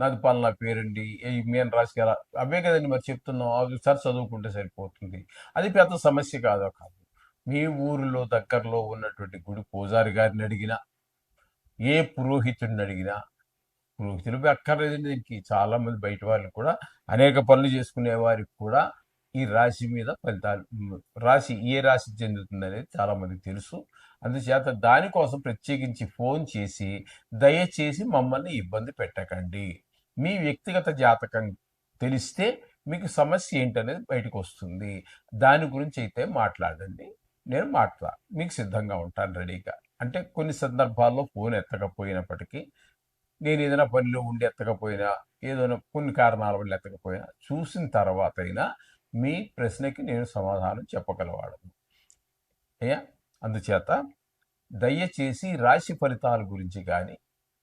నాది పాలన పేరండి. మేము మీన అవే కదండి మరి చెప్తున్నాం. అవి చదువుకుంటే సరిపోతుంది. అది పెద్ద సమస్య కాదో కాదు. మీ ఊరిలో దగ్గరలో ఉన్నటువంటి గుడి పూజారి గారిని అడిగినా ఏ పురోహితుడిని అడిగినా పురోహితులు అక్కర్లేదండి దీనికి చాలామంది బయట వాళ్ళు కూడా అనేక పనులు చేసుకునే వారికి కూడా ఈ రాశి మీద ఫలితాలు రాశి ఏ రాశి చెందుతుంది అనేది చాలామందికి తెలుసు. అందుచేత దానికోసం ప్రత్యేకించి ఫోన్ చేసి దయచేసి మమ్మల్ని ఇబ్బంది పెట్టకండి. మీ వ్యక్తిగత జాతకం తెలిస్తే మీకు సమస్య ఏంటనేది బయటకు వస్తుంది. దాని గురించి అయితే మాట్లాడండి. నేను మాట్లా మీకు సిద్ధంగా ఉంటాను రెడీగా. అంటే కొన్ని సందర్భాల్లో ఫోన్ ఎత్తకపోయినప్పటికీ నేను ఏదైనా పనిలో ఉండి ఎత్తకపోయినా ఏదైనా కొన్ని కారణాల వల్ల ఎత్తకపోయినా చూసిన తర్వాత అయినా మీ ప్రశ్నకి నేను సమాధానం చెప్పగలవాడను. అయ్యా అందుచేత దయచేసి రాశి ఫలితాల గురించి కానీ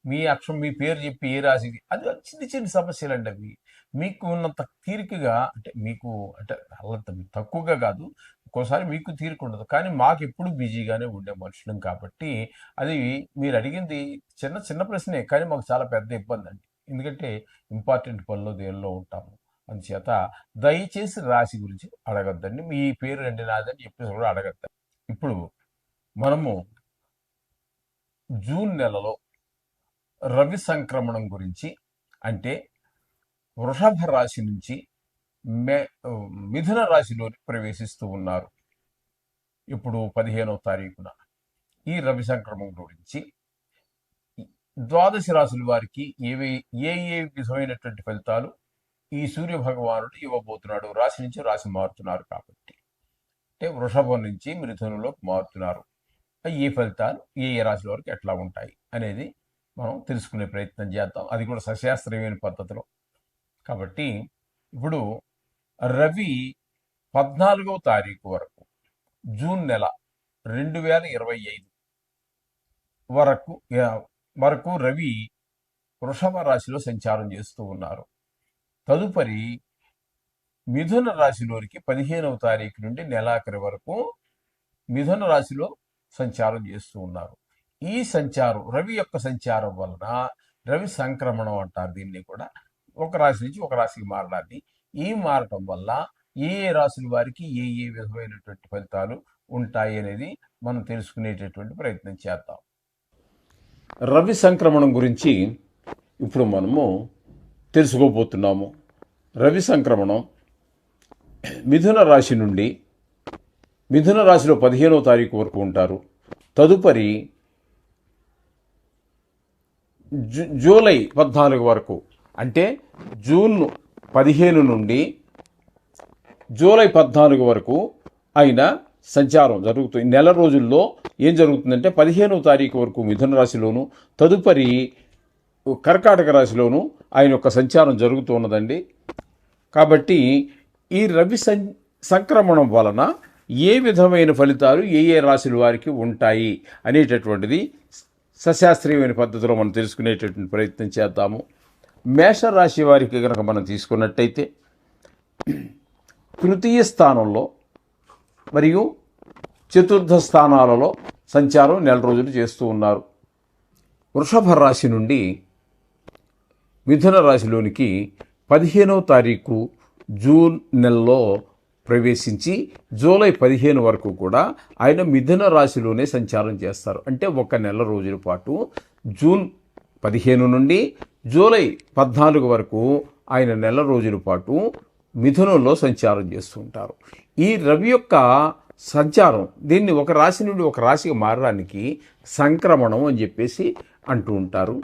మీ అక్షరం మీ పేరు చెప్పి ఏ రాశిది? అది చిన్న చిన్న సమస్యలు అండి అవి. మీకు ఉన్నంత తీరికగా అంటే మీకు అంటే అంత తక్కువగా కాదు ఒక్కోసారి మీకు తీరిక ఉండదు. కానీ మాకు ఎప్పుడు బిజీగానే ఉండే మనుషులం కాబట్టి అది మీరు అడిగింది చిన్న చిన్న ప్రశ్నే కానీ మాకు చాలా పెద్ద ఇబ్బంది అండి. ఎందుకంటే ఇంపార్టెంట్ పనిలో దేనిలో ఉంటాము. అందుచేత దయచేసి రాశి గురించి అడగద్దండి. మీ పేరు రండి నాదని చెప్పేసి కూడా అడగద్దండి. ఇప్పుడు మనము జూన్ నెలలో రవి సంక్రమణం గురించి అంటే వృషభ రాశి నుంచి మే మిథున రాశిలోకి ప్రవేశిస్తూ ఉన్నారు. ఇప్పుడు పదిహేనవ తారీఖున ఈ రవి సంక్రమణం గురించి ద్వాదశ రాశుల వారికి ఏవి ఏ ఏ విధమైనటువంటి ఫలితాలు ఈ సూర్య భగవానుడు ఇవ్వబోతున్నాడు? రాశి నుంచి రాశి మారుతున్నారు కాబట్టి. అంటే వృషభం నుంచి మిథునంలోకి మారుతున్నారు. ఈ ఫలితాలు ఏ ఏ రాశుల వరకు ఎట్లా ఉంటాయి అనేది మనం తెలుసుకునే ప్రయత్నం చేద్దాం. అది కూడా సశాస్త్రీయమైన పద్ధతిలో. కాబట్టి ఇప్పుడు రవి పద్నాలుగవ తారీఖు వరకు జూన్ నెల రెండు వేల ఇరవై ఐదు వరకు వరకు రవి వృషభ రాశిలో సంచారం చేస్తూ ఉన్నారు. తదుపరి మిథున రాశిలోనికి పదిహేనవ తారీఖు నుండి నెలాఖరి వరకు మిథున రాశిలో సంచారం చేస్తూ ఉన్నారు. ఈ సంచారం రవి యొక్క సంచారం వలన రవి సంక్రమణం అంటారు దీన్ని కూడా. ఒక రాశి నుంచి ఒక రాశికి మారడాన్ని. ఈ మారటం వల్ల ఏ ఏ రాశుల వారికి ఏ ఏ విధమైనటువంటి ఫలితాలు ఉంటాయి అనేది మనం తెలుసుకునేటటువంటి ప్రయత్నం చేద్దాం. రవి సంక్రమణం గురించి ఇప్పుడు మనము తెలుసుకోబోతున్నాము. రవి సంక్రమణం మిథున రాశి నుండి మిథున రాశిలో పదిహేనవ తారీఖు వరకు ఉంటారు. తదుపరి జూ- జూలై పద్నాలుగు వరకు. అంటే జూన్ పదిహేను నుండి జూలై పద్నాలుగు వరకు ఆయన సంచారం జరుగుతుంది నెల రోజుల్లో ఏం జరుగుతుందంటే పదిహేనవ తారీఖు వరకు మిథున రాశిలోను తదుపరి కర్కాటక రాశిలోను ఆయన యొక్క సంచారం జరుగుతూ ఉన్నదండి. కాబట్టి ఈ రవి సం సంక్రమణం వలన ఏ విధమైన ఫలితాలు ఏ ఏ రాశుల వారికి ఉంటాయి అనేటటువంటిది సశాస్త్రీయమైన పద్ధతిలో మనం తెలుసుకునేటటువంటి ప్రయత్నం చేద్దాము. మేషరాశి వారికి కనుక మనం తీసుకున్నట్టయితే తృతీయ స్థానంలో మరియు చతుర్థ స్థానాలలో సంచారం నెల రోజులు చేస్తూ ఉన్నారు. వృషభ రాశి నుండి మిథున రాశిలోనికి పదిహేనవ తారీఖు జూన్ నెలలో ప్రవేశించి జూలై పదిహేను వరకు కూడా ఆయన మిథున రాశిలోనే సంచారం చేస్తారు. అంటే ఒక నెల రోజుల పాటు జూన్ పదిహేను నుండి జూలై పద్నాలుగు వరకు ఆయన నెల రోజుల పాటు మిథునంలో సంచారం చేస్తుంటారు. ఈ రవి యొక్క సంచారం దీన్ని ఒక రాశి నుండి ఒక రాశికి మారడానికి సంక్రమణం అని చెప్పేసి అంటూ ఉంటారు.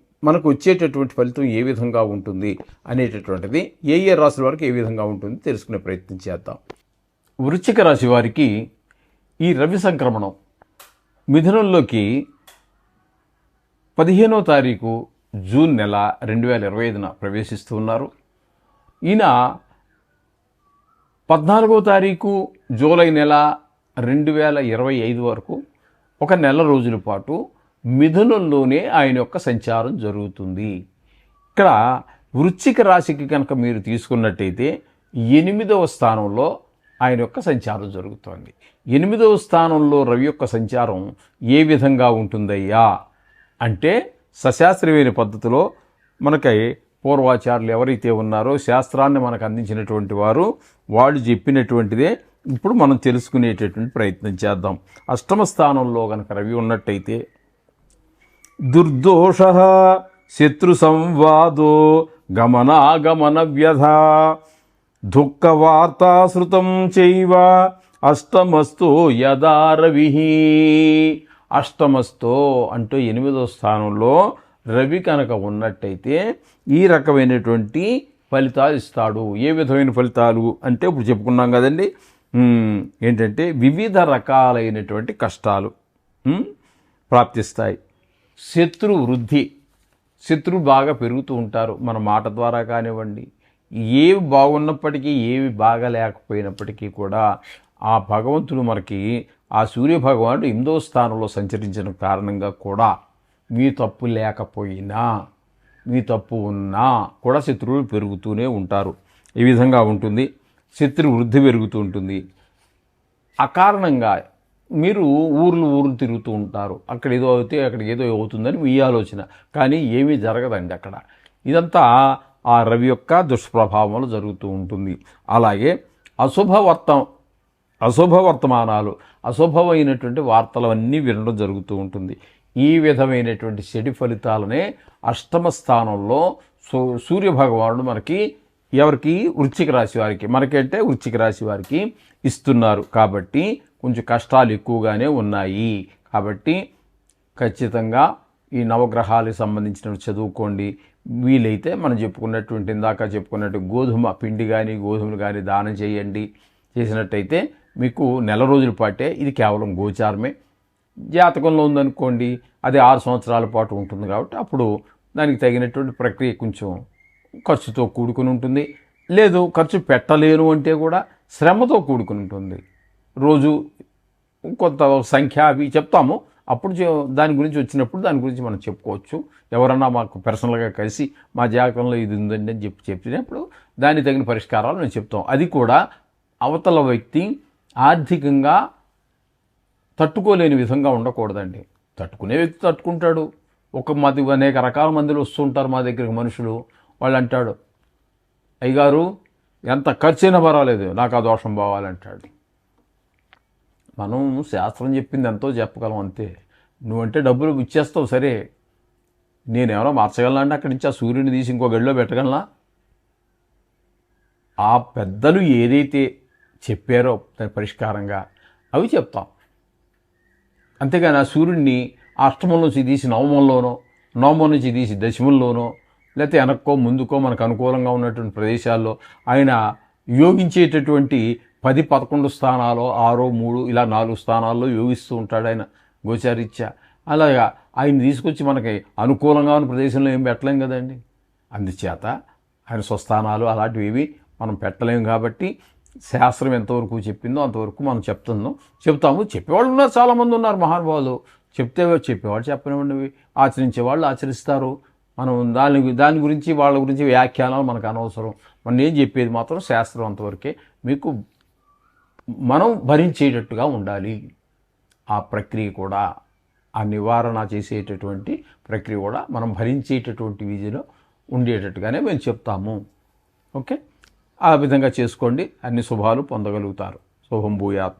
మనకు వచ్చేటటువంటి ఫలితం ఏ విధంగా ఉంటుంది అనేటటువంటిది ఏ ఏ రాశుల వారికి ఏ విధంగా ఉంటుంది తెలుసుకునే ప్రయత్నం చేద్దాం. వృశ్చిక రాశి వారికి ఈ రవి సంక్రమణం మిథునంలోకి పదిహేనో తారీఖు జూన్ నెల రెండు వేల ఇరవై ఐదున ప్రవేశిస్తూ ఉన్నారు. ఈయన పద్నాలుగో తారీఖు జూలై నెల రెండు వేల ఇరవై ఐదు వరకు ఒక నెల రోజుల పాటు మిథునంలోనే ఆయన యొక్క సంచారం జరుగుతుంది. ఇక్కడ వృశ్చిక రాశికి కనుక మీరు తీసుకున్నట్టయితే ఎనిమిదవ స్థానంలో ఆయన యొక్క సంచారం జరుగుతోంది. ఎనిమిదవ స్థానంలో రవి యొక్క సంచారం ఏ విధంగా ఉంటుందయ్యా? అంటే సశాస్త్రీయమైన పద్ధతిలో మనకి పూర్వాచారులు ఎవరైతే ఉన్నారో శాస్త్రాన్ని మనకు అందించినటువంటి వారు వాళ్ళు చెప్పినటువంటిదే ఇప్పుడు మనం తెలుసుకునేటటువంటి ప్రయత్నం చేద్దాం. అష్టమ స్థానంలో కనుక రవి ఉన్నట్టయితే దుర్దోష శత్రు సంవాదో గమనాగమన వ్యధ దుఃఖవార్తాశ్రుతం చైవ అష్టమస్తో యదా రవి. అష్టమస్తో అంటూ ఎనిమిదో స్థానంలో రవి కనుక ఉన్నట్టయితే ఈ రకమైనటువంటి ఫలితాలు ఇస్తాడు. ఏ విధమైన ఫలితాలు అంటే ఇప్పుడు చెప్పుకున్నాం కదండి ఏంటంటే వివిధ రకాలైనటువంటి కష్టాలు ప్రాప్తిస్తాయి. శత్రు వృద్ధి. శత్రువు బాగా పెరుగుతూ ఉంటారు. మన మాట ద్వారా కానివ్వండి. ఏవి బాగున్నప్పటికీ ఏవి బాగా లేకపోయినప్పటికీ కూడా ఆ భగవంతుడు మనకి ఆ సూర్య భగవానుడు ఎనిమిదో స్థానంలో సంచరించిన కారణంగా కూడా మీ తప్పు లేకపోయినా మీ తప్పు ఉన్నా కూడా శత్రువులు పెరుగుతూనే ఉంటారు. ఈ విధంగా ఉంటుంది. శత్రు వృద్ధి పెరుగుతూ ఉంటుంది. అకారణంగా మీరు ఊర్లు ఊర్లు తిరుగుతూ ఉంటారు. అక్కడ ఏదో అవుతే అక్కడ ఏదో అవుతుందని మీ ఆలోచన. కానీ ఏమీ జరగదండి అక్కడ. ఇదంతా ఆ రవి యొక్క దుష్ప్రభావం జరుగుతూ ఉంటుంది. అలాగే అశుభవర్తం అశుభ వర్తమానాలు అశుభమైనటువంటి వార్తలవన్నీ వినడం జరుగుతూ ఉంటుంది. ఈ విధమైనటువంటి చెడు ఫలితాలనే అష్టమ స్థానంలో సూ సూర్య భగవానుడు మనకి ఎవరికి? వృశ్చిక రాశి వారికి. మనకంటే వృశ్చిక రాశి వారికి ఇస్తున్నారు. కాబట్టి కొంచెం కష్టాలు ఎక్కువగానే ఉన్నాయి. కాబట్టి ఖచ్చితంగా ఈ నవగ్రహాలకు సంబంధించిన చదువుకోండి. వీలైతే మనం చెప్పుకున్నటువంటి ఇందాక చెప్పుకున్నట్టు గోధుమ పిండి కానీ గోధుమలు కానీ దానం చేయండి. చేసినట్టయితే మీకు నెల రోజుల పాటే ఇది కేవలం గోచారమే. జాతకంలో ఉందనుకోండి అది ఆరు సంవత్సరాల పాటు ఉంటుంది కాబట్టి అప్పుడు దానికి తగినటువంటి ప్రక్రియ కొంచెం ఖర్చుతో కూడుకుని ఉంటుంది. లేదు ఖర్చు పెట్టలేను అంటే కూడా శ్రమతో కూడుకుని ఉంటుంది. రోజు కొంత సంఖ్య అవి చెప్తాము. అప్పుడు దాని గురించి వచ్చినప్పుడు దాని గురించి మనం చెప్పుకోవచ్చు. ఎవరన్నా మాకు పర్సనల్గా కలిసి మా జాతకంలో ఇది ఉందండి అని చెప్పి చెప్పినప్పుడు దానికి తగిన పరిష్కారాలు మేము చెప్తాం. అది కూడా అవతల వ్యక్తి ఆర్థికంగా తట్టుకోలేని విధంగా ఉండకూడదండి. తట్టుకునే వ్యక్తి తట్టుకుంటాడు. ఒక మాది అనేక రకాల మందులు వస్తుంటారు మా దగ్గరికి మనుషులు. వాళ్ళు అంటాడు అయ్యగారు ఎంత ఖర్చైనా పర్వాలేదు నాకు ఆ దోషం పోవాలంటాడు. మనం శాస్త్రం చెప్పింది ఎంతో చెప్పగలం అంతే. నువ్వంటే డబ్బులు ఇచ్చేస్తావు సరే. నేనేమైనా మార్చగలనా అంటే అక్కడి నుంచి ఆ సూర్యుని తీసి ఇంకో గడిలో పెట్టగలనా? ఆ పెద్దలు ఏదైతే చెప్పారో దాని పరిష్కారంగా అవి చెప్తాం. అంతేగాని ఆ సూర్యుడిని అష్టమం నుంచి తీసి నవమంలోనో నవమం నుంచి తీసి దశమంలోనో లేకపోతే వెనక్కో ముందుకో మనకు అనుకూలంగా ఉన్నటువంటి ప్రదేశాల్లో ఆయన యోగించేటటువంటి పది పదకొండు స్థానాలు ఆరో మూడు ఇలా నాలుగు స్థానాల్లో యోగిస్తూ ఉంటాడు ఆయన గోచారీత్యా. అలాగా ఆయన తీసుకొచ్చి మనకి అనుకూలంగా ఉన్న ప్రదేశంలో ఏం పెట్టలేం కదండి. అందుచేత ఆయన స్వస్థానాలు అలాంటివి ఏవి మనం పెట్టలేము కాబట్టి శాస్త్రం ఎంతవరకు చెప్పిందో అంతవరకు మనం చెప్తున్నాం. చెప్తాము. చెప్పేవాళ్ళు ఉన్నారు చాలామంది ఉన్నారు మహానుభావులు. చెప్తే చెప్పేవాళ్ళు చెప్పనివ్వండి. ఆచరించే వాళ్ళు ఆచరిస్తారు. మనం దాని దాని గురించి వాళ్ళ గురించి వ్యాఖ్యానాలు మనకు అనవసరం. మనం ఏం చెప్పేది మాత్రం శాస్త్రం అంతవరకే. మీకు మనం భరించేటట్టుగా ఉండాలి. ఆ ప్రక్రియ కూడా ఆ నివారణ చేసేటటువంటి ప్రక్రియ కూడా మనం భరించేటటువంటి విధిలో ఉండేటట్టుగానే మేము చెప్తాము. ఓకే? ఆ విధంగా చేసుకోండి. అన్ని శుభాలు పొందగలుగుతారు. శుభం భూయాత్.